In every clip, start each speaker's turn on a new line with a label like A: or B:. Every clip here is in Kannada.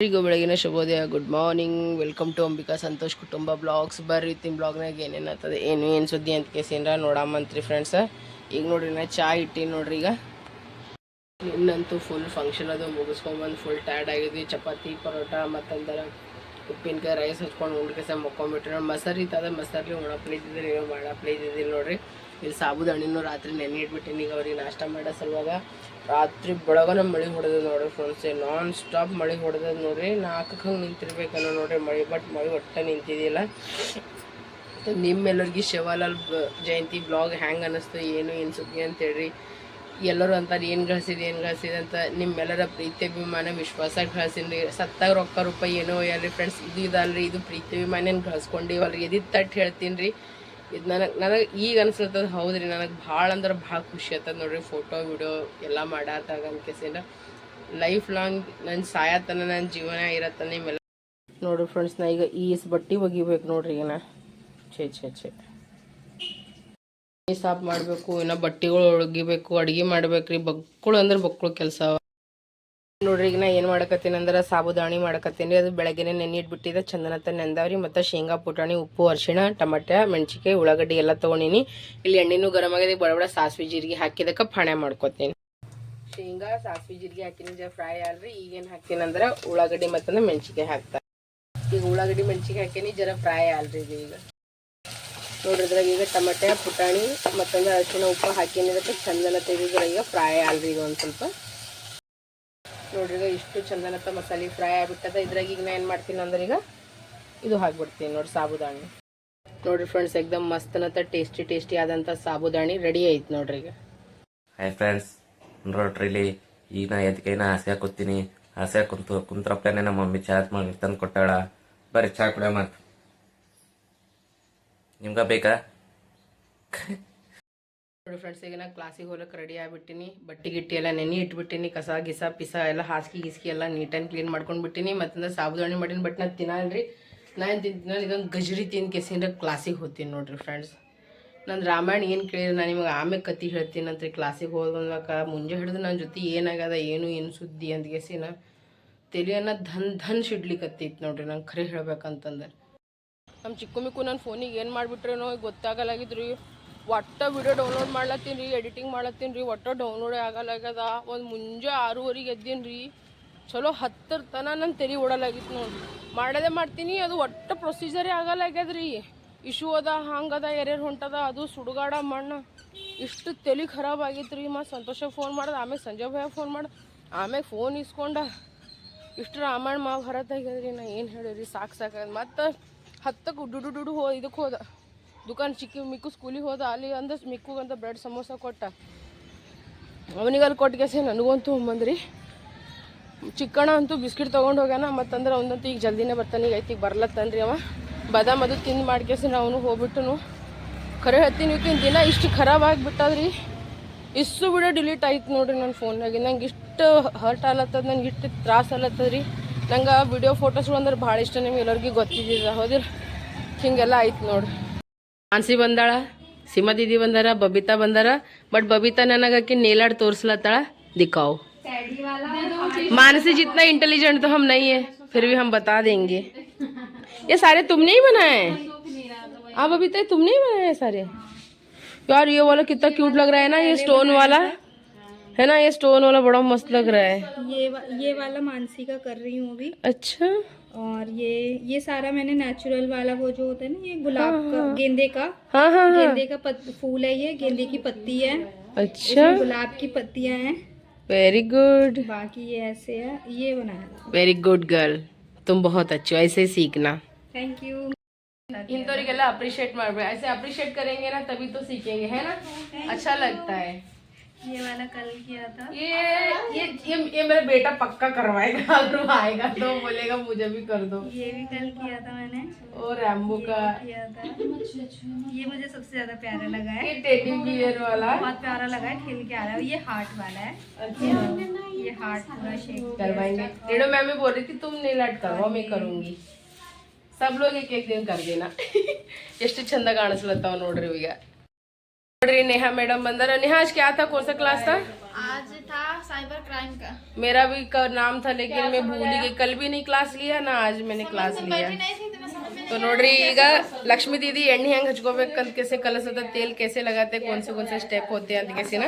A: ಎಲ್ಲರಿಗೂ ಬೆಳಗಿನ ಶುಭೋದಯ good morning welcome to Ambika Santosh ಕುಟುಂಬ ಬ್ಲಾಗ್ಸ್ ಬರ್ರಿ ತಿನ್ ಬ್ಲಾಗ್ನಾಗ ಏನೇನು ಆಗ್ತದೆ, ಏನು ಏನು ಸುದ್ದಿ ಅಂತ ಕೇಸಿಂದ್ರ ನೋಡಾಮಂತ್ರಿ ಫ್ರೆಂಡ್ಸ್ ಈಗ ನೋಡ್ರಿ, ನಾ ಚಾ ಇಟ್ಟಿನಿ ನೋಡ್ರಿ ಈಗ. ಇನ್ನಂತೂ ಫುಲ್ ಫಂಕ್ಷನ್ ಅದು ಮುಗಿಸ್ಕೊಂಬಂದು ಫುಲ್ ಟ್ಯಾಡ್ ಆಗಿದ್ವಿ. ಚಪಾತಿ, ಪರೋಟ, ಮತ್ತಂದರ ಉಪ್ಪಿನಕಾಯಿ ರೈಸ್ ಹಚ್ಕೊಂಡು ಉಂಡ್ಕೆಸ ಮಕ್ಕೊಂಬಿಟ್ರಿ. ನೋಡಿ ಮಸಾರಿ ಇತ್ತದ ಒಣ ಪ್ಲೇಟ್ ಇದ್ದೀರಿ ಏನೋ ಪ್ಲೇಟ್ ಇದ್ದೀರಿ ನೋಡ್ರಿ. ಇಲ್ಲಿ ಸಾಬುದಾಣಿನೂ ರಾತ್ರಿ ನೆನೆ ಇಟ್ಬಿಟ್ಟಿನಿ ಈಗ ಅವ್ರಿಗೆ ನಾಷ್ಟ ಮಾಡೋ ಸಲುವಾಗ. ರಾತ್ರಿ ಬೆಳಗನ ಮಳೆ ಹೊಡೆದ ನೋಡ್ರಿ ಫ್ರೆಂಡ್ಸ್ ನಾನ್ ಸ್ಟಾಪ್ ಮಳೆ ಹೊಡೆದ ನೋಡ್ರಿ ನಾಲ್ಕಕ್ಕೆ ಹಂಗೆ ನಿಂತಿರ್ಬೇಕನ್ನೋ ನೋಡ್ರಿ ಮಳೆ ಬಟ್ ಮಳೆ ಒಟ್ಟ ನಿಂತಿದ್ದಿಲ್ಲ ನಿಮ್ಮೆಲ್ಲರಿಗೆ ಶಿವಲಾಲ್ ಜಯಂತಿ ಬ್ಲಾಗ್ ಹ್ಯಾಂಗೆ ಅನ್ನಿಸ್ತು ಏನು ಏನು ಸುದ್ದಿ ಅಂತೇಳ್ರಿ ಎಲ್ಲರೂ ಅಂತಾರೆ, ಏನು ಗಳಿಸಿದೆ ಏನು ಗಳಿಸಿದೆ ಅಂತ ನಿಮ್ಮೆಲ್ಲರ ಪ್ರೀತಿ ಅಭಿಮಾನ ವಿಶ್ವಾಸ ಗಳಿಸಿನ್ರಿ. ಸತ್ತಾಗ ರೊಕ್ಕ, ರೂಪಾಯಿ ಏನೋ ಯಾರ್ರಿ ಫ್ರೆಂಡ್ಸ್ ಇದು ಇದಲ್ರಿ, ಇದು ಪ್ರೀತಿ ಅಭಿಮಾನ ಏನು ಗಳಿಸ್ಕೊಂಡಿವಲ್ರಿ. ಇದಿದ್ದು ತಟ್ಟು ಹೇಳ್ತೀನಿ ರೀ ಇದು ನನಗೆ ನನಗೆ ಈಗ ಅನ್ಸತ್ತದ ಹೌದ್ರಿ, ನನಗೆ ಭಾಳ ಅಂದ್ರೆ ಭಾಳ ಖುಷಿ ಆಗ್ತದ ನೋಡ್ರಿ ಫೋಟೋ ವಿಡಿಯೋ ಎಲ್ಲ ಮಾಡಾತಾಗ ಅನ್ಕೇಸಿಂದ ಲೈಫ್ ಲಾಂಗ್ ನನ್ನ ಸಾಯತನ ನನ್ನ ಜೀವನ ಇರತ್ತ ನಿಮ್ಮೆಲ್ಲ. ನೋಡ್ರಿ ಫ್ರೆಂಡ್ಸ್ ನಾ ಈಗ ಈ ಬಟ್ಟೆ ಒಗಿಬೇಕು ನೋಡ್ರಿ ಈಗ ನಾ ಛೇ ಛೇ. ಛೇ ಸಾಫ್ ಮಾಡಬೇಕು, ಇನ್ನು ಬಟ್ಟೆಗಳು ಒಳಗಿಬೇಕು ಅಡುಗೆ ಮಾಡ್ಬೇಕ್ರಿ ಬಕ್ಕಳು ಅಂದ್ರೆ ಬಕ್ಕಳು ಕೆಲಸ. ನೋಡ್ರಿ, ಈಗ ನಾ ಏನು ಮಾಡಕತ್ತೀನಿ ಅಂದ್ರೆ ಸಾಬುದಾಣಿ ಮಾಡಕತ್ತೀನಿ. ಅದು ಬೆಳಗ್ಗೆನೆ ನೆನೆ ಇಟ್ಬಿಟ್ಟಿದೆ ಚಂದನತ್ತ ನೆಂದಾವ್ರಿ, ಮತ್ತು ಶೇಂಗಾ, ಪುಟಾಣಿ, ಉಪ್ಪು, ಅರ್ಶಿಣ ಟಮಾಟೆ ಮೆಣಸಿಕಾಯಿ ಉಳ್ಳಾಗಡ್ಡಿ ಎಲ್ಲ ತೊಗೊಂಡಿನಿ. ಇಲ್ಲಿ ಎಣ್ಣೆನೂ ಗರಮ್ ಆಗಿದೆ, ಬಡ ಬಡ ಸಾಸಿವೆ ಜೀರಿಗೆ ಹಾಕಿದಕ್ಕೆ ಫಾಣೆ ಮಾಡ್ಕೊತೀನಿ. ಶೇಂಗಾ, ಸಾಸಿವೆ ಜೀರಿಗೆ ಹಾಕಿನ ಫ್ರೈ ಆಲ್ರಿ. ಈಗೇನು ಹಾಕಿನಂದ್ರೆ ಉಳ್ಳಾಗಡ್ಡಿ ಮತ್ತಂದ್ರೆ ಮೆಣಸಿಕಾಯಿ ಹಾಕ್ತಾರೆ ಈಗ ಉಳ್ಳಾಗಡ್ಡಿ ಮೆಣಸಿಕಾಯಿ ಹಾಕಿನಿ, ಜರ ಫ್ರೈ ಆಲ್ರಿ ಇದು ಈಗ. ನೋಡ್ರಿ ಈಗ ಟಮಾಟೆ ಪುಟಾಣಿ, ಮತ್ತೊಂದು ಅರಿಶಿಣ, ಉಪ್ಪು ಹಾಕಿನ, ಅದಕ್ಕೆ ಚಂದನ ತೆಗೆದ್ರೆ ಈಗ ಫ್ರೈ ಆಲ್ರಿ ಈಗ ಒಂದು ಸ್ವಲ್ಪ. ನೋಡ್ರಿ ಈಗ ಇಷ್ಟು ಚಂದನತ್ತ ಮಸಾಲೆ ಫ್ರೈ ಆಗ್ಬಿಟ್ಟದ. ಇದ್ರಾಗ ಈಗ ನಾ ಏನು ಮಾಡ್ತೀನಿ ಅಂದ್ರೆ ಈಗ ಇದು ಹಾಕ್ಬಿಡ್ತೀನಿ ನೋಡಿ ಸಾಬುದಾಣಿ. ನೋಡ್ರಿ ಫ್ರೆಂಡ್ಸ್ ಎಕ್ದಮ್ ಮಸ್ತನತ್ತ ಟೇಸ್ಟಿ ಟೇಸ್ಟಿ ಆದಂಥ ಸಾಬುದಾಣಿ ರೆಡಿ ಆಯ್ತು ನೋಡ್ರಿ ಈಗ
B: ಹಾಯ್ ಫ್ರೆಂಡ್ಸ್ ನೋಡ್ರಿ ಇಲ್ಲಿ ಈಗ ನಾ ಎದಕೈನ ಆಸೆ ಕೂತೀನಿ ಆಸೆ ಕುಂತು ಕುಂತ್ರಪ್ಪನೆ ನಮ್ಮ ಮಮ್ಮಿ ಚಾರ್ಜ್ ಮಾಡಿ ತಂದು ಕೊಟ್ಟಾಳ. ಬರೀ ಚಾ ಕುಡಿಯ ಮತ್ ನಿಮ್ಗ ಬೇಕಾ?
A: ನೋಡಿ ಫ್ರೆಂಡ್ಸ್ ಈಗ ನಾ ಕ್ಲಾಸಿಗೆ ಹೋಗಕ್ಕೆ ರೆಡಿ ಆಗಿಬಿಟ್ಟಿನಿ. ಬಟ್ಟೆ ಗಿಟ್ಟಿ ಎಲ್ಲ ನೆನೆ ಇಟ್ಬಿಟ್ಟಿನಿ. ಕಸ, ಗಿಸ, ಪಿಸ ಎಲ್ಲ ಹಾಸಿಗೆ ಗಿಸ್ಕಿ ಎಲ್ಲ ನೀಟಾಗಿ ಕ್ಲೀನ್ ಮಾಡ್ಕೊಂಡ್ಬಿಟ್ಟಿನಿ. ಮತ್ತಂದ್ರೆ ಸಾಬುದಾಣಿ ಮಾಡಿನ. ಬಟ್ ನಾ ತಿನ್ನಲ್ರಿ. ನಾ ಏನು ತಿಂತೀನಿ ಇದೊಂದು ಗಜರಿ ತಿಂದು ಕೆಸಿಂದ ಕ್ಲಾಸಿಗೆ ಹೋಗ್ತೀನಿ ನೋಡಿರಿ ಫ್ರೆಂಡ್ಸ್ ನಾನು ರಾಮಾಯಣ ಏನು ಕೇಳಿದ್ರೆ ನಾನು ನಿಮಗೆ ಆಮೇಲೆ ಕತ್ತಿ ಹೇಳ್ತೀನಿ ಅಂತ ಕ್ಲಾಸಿಗೆ ಹೋದಾಗ ಮುಂಜೆ ಹಿಡಿದು ನನ್ನ ಜೊತೆ ಏನಾಗದ ಏನು ಏನು ಸುದ್ದಿ ಅಂತ ಗೆಸಿನ ತಲೆಯನ್ನ ಧನ್ ಧನ್ ಸಿಡ್ಲಿಕ್ಕತ್ತಿತ್ತು ನೋಡ್ರಿ ನಂಗೆ ಖರೆ ಹೇಳ್ಬೇಕಂತಂದ್ರೆ ನಮ್ಮ ಚಿಕ್ಕ ಮಿಕ್ಕು ನನ್ನ ಫೋನಿಗೆ ಏನು ಮಾಡಿಬಿಟ್ರೇನೋ ಗೊತ್ತಾಗಲಾಗಿದ್ರಿ ಒಟ್ಟ ವಿಡಿಯೋ ಡೌನ್ಲೋಡ್ ಮಾಡ್ಲತ್ತೀನಿ ರೀ ಎಡಿಟಿಂಗ್ ಮಾಡ್ಲತ್ತೀನಿ ರೀ, ಒಟ್ಟ ಡೌನ್ಲೋಡೇ ಆಗಲಾಗ್ಯದ ಒಂದು ಮುಂಜೆ ಆರೂವರೆಗೆ ಎದ್ದೀನಿ ರೀ, ಚಲೋ ಹತ್ತರ ತನ ನನ್ನ ತೆರಿ ಓಡಲಾಗಿತ್ತು ನೋಡಿ ಮಾಡೋದೇ ಮಾಡ್ತೀನಿ, ಅದು ಒಟ್ಟು ಪ್ರೊಸೀಜರೇ ಆಗಲಾಗ್ಯದ ರೀ. ಇಶ್ಯೂ ಅದ ಹಂಗದ ಎರೇರ್ ಹೊಂಟದ, ಅದು ಸುಡುಗಾಡ ಮಣ್ಣು. ಇಷ್ಟು ತಲೆ ಖರಾಬ್ ಆಗಿತ್ತು ರೀ ಮತ್ತು ಸಂತೋಷ ಫೋನ್ ಮಾಡ್ದೆ, ಆಮೇಲೆ ಸಂಜಯ್ ಭಯ ಫೋನ್ ಮಾಡ್ದೆ. ಆಮೇಲೆ ಫೋನ್ ಇಸ್ಕೊಂಡ, ಇಷ್ಟು ರಾಮಾಯಣ ಮಾವು ಹೊರತಾಗ್ಯದ್ರಿ ನಾ ಏನು ಹೇಳಿರಿ, ಸಾಕು ಸಾಕಾಗ ಮತ್ತು ಹತ್ತಕ್ಕೆ ಡುಡು ಡುಡು ಹೋ ಇದಕ್ಕೆ ಹೋದ. ದುಕಾನ್ ಸಿಕ್ಕಿ ಮಿಕ್ಕು ಸ್ಕೂಲಿಗೆ ಹೋದ ಅಲ್ಲಿ ಅಂದ್ರೆ ಮಿಕ್ಕುಗಂತ ಬ್ರೆಡ್ ಸಮೋಸ ಕೊಟ್ಟ. ಅವನಿಗೆ ಅಲ್ಲಿ ಕೊಟ್ಟಿಗೆಸೆ ನನಗಂತೂ ಬಂದ್ರಿ ಚಿಕ್ಕಣ ಅಂತೂ ಬಿಸ್ಕಿಟ್ ತೊಗೊಂಡು ಹೋಗ್ಯಾನ, ಮತ್ತಂದ್ರೆ ಅವನಂತೂ ಈಗ ಜಲ್ದಿನೇ ಬರ್ತಾನೆ, ಈಗ ಐತಿ ಈಗ ಬರ್ಲತ್ತನ್ರಿ ಅವ. ಬಾದಾಮ್ ಅದು ತಿಂದು ಮಾಡ್ಕೇಸಿ ಅವನು ಹೋಗ್ಬಿಟ್ಟನು. ಖರೆ ಹೇಳ್ತೀನಿ ಇವತ್ತಿನ ದಿನ ಇಷ್ಟು ಖರಾಬ್ ಆಗಿಬಿಟ್ಟದ್ರಿ. ಇಷ್ಟು ವಿಡಿಯೋ ಡಿಲೀಟ್ ಆಯ್ತು ನೋಡ್ರಿ ನನ್ನ ಫೋನ್ನಾಗೆ ನಂಗೆ ಇಷ್ಟು ಹರ್ಟ್ ಆಲತ್ತದ ನಂಗೆ ಇಷ್ಟು ತ್ರಾಸ ಆಲತ್ತದ ರೀ ನಂಗೆ ವಿಡಿಯೋ ಫೋಟೋಸ್ಗಳು ಅಂದ್ರೆ ಭಾಳ ಇಷ್ಟ ನಿಮ್ಗೆ ಎಲ್ಲರಿಗೂ ಗೊತ್ತಿದ್ದಿಲ್ಲ, ಹೌದಿಲ್ಲ? ಹಿಂಗೆಲ್ಲ ಆಯ್ತು ನೋಡ್ರಿ. ಮಾನ್ಸಿ ಬಂದಾಳ ಸೀಮಾ ದೀದಿ ಬಂದಾರ ಬಬಿತಾ ಬಂದಾರ ಬಟ್ ಬಬಿತಾ ನನಗಕ್ಕೆ ನೇಲಾಡ್ ತೋರಿಸ್ಲತ್ತಾಳ ದಿಕ್ಕಾವ್ मानसी जितना इंटेलिजेंट तो हम नहीं है फिर भी हम बता देंगे ये सारे तुमने ही बनाए अब अभी तक तुमने ही बनाए हैं सारे यार ये वाला कितना क्यूट लग रहा है ना ये स्टोन वाला है ना ये स्टोन वाला बड़ा मस्त लग रहा है
C: ये वा, ये वाला मानसी का कर रही हूँ अभी
A: अच्छा
C: और ये ये सारा मैंने नेचुरल वाला वो जो होता है ना ये गुलाब हाँ, का हाँ, हाँ। गेंदे का।
A: हाँ, हाँ, हाँ,
C: गेंदे का पत, फूल है ये गेंदे की पत्ती है।
A: अच्छा।
C: गुलाब की पत्तियाँ हैं।
A: वेरी गुड
C: बाकी ये ऐसे है ये बनाया
A: वेरी गुड गर्ल तुम बहुत अच्छी ऐसे सीखना।
C: थैंक यू
A: इन गला अप्रिशिएट मार ऐसे अप्रिशिएट करेंगे ना तभी तो सीखेंगे है ना? अच्छा लगता है।
C: ये वाला कल किया था
A: ये ये ये, ये मेरा बेटा पक्का करवाएगा अगर वो आएगा तो बोलेगा मुझे भी कर दो
C: ये भी कल किया था मैंने
A: और रैम्बो का
C: किया था ये मुझे सबसे ज्यादा प्यारा लगा है
A: ये टेडी बियर वाला
C: बहुत प्यारा लगा है खेल के आ रहा है ये हार्ट वाला है
A: अच्छा
C: ये हार्ट पूरा शेप
A: करवाएंगे रेडो मैम भी बोल रही थी तुम नहीं लट करवाओ मैं करूंगी सब लोग एक एक दिन कर देना ಎಷ್ಟು ಚಂದ ಕಾಣಿಸ್ಲತ್ತಾವ ನೋಡ್ರಿ ಈಗ ನೋಡ್ರಿ ನೇಹಾ ಮೇಡಮ್ ಬಂದಾರ ನೇಹಾ आज क्या था कौन सा क्लास था
D: आज
C: था साइबर क्राइम का
A: मेरा भी क- नाम था लेकिन मैं भूल ही गई कल भी नहीं क्लास लिया ना आज मैंने क्लास लिया
C: नहीं थी तो मैं समझ में
A: तो ನೋಡ್ರಿ ಈಗ ಲಕ್ಷ್ಮೀ ದೀದಿ ಎಣ್ಣೆ ಹೆಂಗ್ ಹಚ್ಕೋಬೇಕಂತ ಕೇಸೆ ಕಲಸದ ತೇಲ್ ಕೇಸೆ ಲಗಾತೆ ಕೋನ್ ಸೆ ಕೋನ್ ಸೆ ಸ್ಟೆಪ್ ಹೋತೆ ಅಂತ ಕೇಸಿನ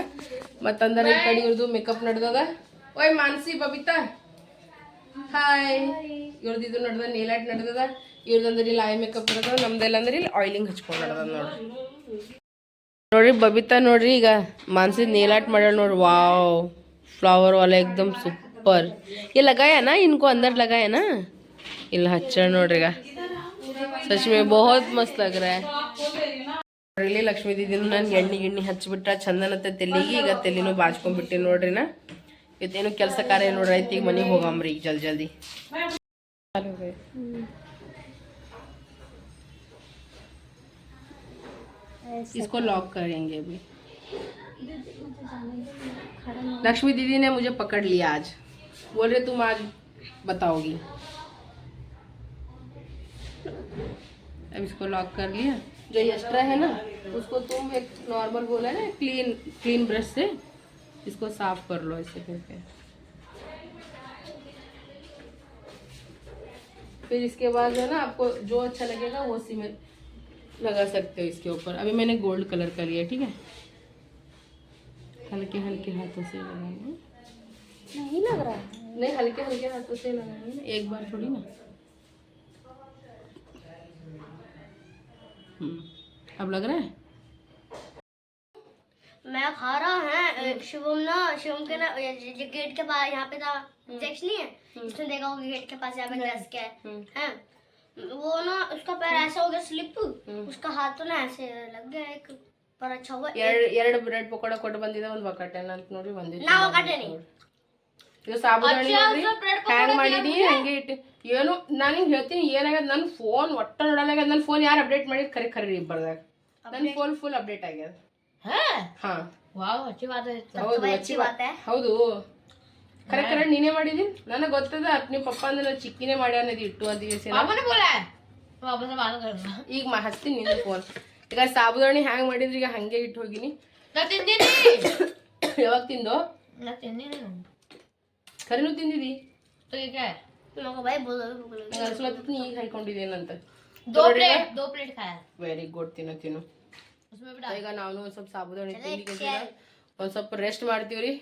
A: ಮತ್ತಂದ್ರ ಈ ಕಡೆ ಇವ್ರದ್ದು ಮೇಕಪ್ ನಡ್ದದ ಓಯ್ ಮಾನ್ಸಿ ಬಬಿತಾ ಹಾಯ್ ಇವ್ರದ್ದು ಇದು ನಡ್ದ ನೇಲ್ ಆರ್ಟ್ ನಡ್ದದ ಇವ್ರದಂದ್ರೆ ಇಲ್ಲಿ ಐ ಮೇಕಪ್ ನಡ್ದದ ನಮ್ದೆಲ್ಲ ಅಂದ್ರೆ ಇಲ್ಲಿ ಆಯಿಲಿಂಗ್ ಹಚ್ಕೊಂಡ್ ನಡ್ದದ ನೋಡ್ರಿ ನೋಡ್ರಿ ಬಬಿತಾ ನೋಡ್ರಿ, ಈಗ ಮಾನ್ಸಿದ ನೀಲಾಟ್ ಆರ್ಟ್ ಮಾಡ್ಯಾಳ ನೋಡ್ರಿ. ವಾವ್ ಫ್ಲವರ್ ವಾಲೆ ಎಕ್ದಮ್ ಸೂಪರ್ ಈ ಲಗಾಯನ? ಇನ್ಕೋ ಅಂದರ್ ಲಗಾಯನ? ಇಲ್ಲ ಹಚ್ಚ ನೋಡ್ರಿ ಈಗ. ಸಚ್ ಬಹುತ್ ಮಸ್ತ್ ಲಗ್ರ. ನೋಡ್ರಿ ಲಕ್ಷ್ಮೀ ದೀದಿನೂ ನಾನು ಎಣ್ಣೆ ಗಿಣ್ಣೆ ಹಚ್ಚಿಬಿಟ್ರ ಚಂದನತ್ತೆ ತೆಲಿಗೆ ಈಗ ತೆಲಿನೂ ಬಾಚ್ಕೊಂಡ್ಬಿಟ್ಟಿನಿ ನೋಡ್ರಿ ನಾ. ಇವತ್ತೇನು ಕೆಲಸ ಕಾರ್ಯ ನೋಡ್ರಿ ಈಗ ಮನೆಗೆ ಹೋಗಮ್ರಿ ಈಗ ಜಲ್ದಿ ಜಲ್ದಿ. इसको लॉक करेंगे अभी। लक्ष्मी दीदी ने मुझे पकड़ लिया आज। बोल रहे तुम आज बताओगी। अब इसको लॉक कर लिया। जो एक्स्ट्रा है ना उसको तुम एक नॉर्मल बोला ना क्लीन क्लीन ब्रश से इसको साफ़ कर लो ऐसे करके। फिर इसके बाद जो है ना आपको जो अच्छा लगेगा वो में लगा सकते हो इसके ऊपर। अभी मैंने गोल्ड कलर का लिया ठीक है? हल्के हल्के हाथों से लगाएँगे
C: नहीं लग रहा।
A: नहीं हल्के हल्के हाथों से लगाएँगे ना। एक बार थोड़ी ना। हम्म, अब लग रहा है?
D: मैं खा रहा है शिवम ना शिवम के ना गेट के पास यहाँ पे था। देख नहीं है? इसने देखा होगा गेट के पास यहाँ पे है।
A: हम्म।
D: हैं? वो ना उसका पैर ऐसा हो गया स्लिप उसका हाथ तो ना ऐसे लग गया एक पर अच्छा हुआ
A: ಎರಡು ಎರಡು ಬ್ರೆಡ್ ಪಕೋಡ ಕೊಟ್ಟು ಬಂದಿದೆ ಒಂದು ಬಕಟೆನ ಅಂತ ನೋಡಿ ಬಂದಿದೆ
D: ನಾ ಒಗಟೇನಿ.
A: ಇದು ಸಾಬುದಾಣಿ ನೋಡ್ರಿ ಹ್ಯಾಂಗ್ ಮಾಡೀನಿ ಹಂಗೆ ಇಟ್ಟು ಏನು ನಾನು ಹಿಂಗೆ ಹೇಳ್ತೀನಿ ಏನಾಗ್ಯದ ನನ್ನ ಫೋನ್ ಒಟ್ಟ ನೋಡಲಾಗ್ಯದ ನನ್ನ ಫೋನ್ ಯಾರು ಅಪ್ಡೇಟ್ ಮಾಡಿದ್ ಕರೆ ಕರೆ ಇಬ್ಬರದಾಗ ನನ್ನ ಫೋನ್ ಫುಲ್ ಅಪ್ಡೇಟ್ ಆಗ್ಯದ ಹಾ
D: अच्छी बात है
A: ಹೌದು
D: अच्छी
A: अच्छी
D: बात है
A: ಹೌದು ಕರೆ ಕರೆ ನೀನೇ ಮಾಡಿದಿ ನನಗೆ ಗೊತ್ತದ ನಿಮ್ಮ ಪಪ್ಪ ಅಂದ್ರೆ ನಾನು ಚಿಕ್ಕಿನೇ
D: ಮಾಡ್ಯಾನ ಇದು ಇಟ್ಟು ಅದು
A: ಈಗ ಮಾ ಹಚ್ತೀನಿ ನಿನ್ನ ಫೋನ್ ಈಗ ಸಾಬುದಾಣಿ ಹ್ಯಾಂಗ್ ಮಾಡಿದ್ರಿ ಈಗ ಹಂಗೆ ಇಟ್ಟು ಹೋಗಿನಿ ಯಾವಾಗ ತಿಂದೋ ಕರಿನೂ ತಿಂದಿದಿ ಅನ್ಸ್ಲತ್ತೀನಿ ಈಗ ಹೈಕೊಂಡಿದ್ದೇನಂತ ವೆರಿ ಗುಡ್ ತಿನ್ನು ತಿನ್ನು ಈಗ ನಾನು ಒಂದ್ ಸ್ವಲ್ಪ ಸಾಬುದಾಣಿ ಒಂದ್ ಸ್ವಲ್ಪ ರೆಸ್ಟ್ ಮಾಡ್ತೀವ್ರಿ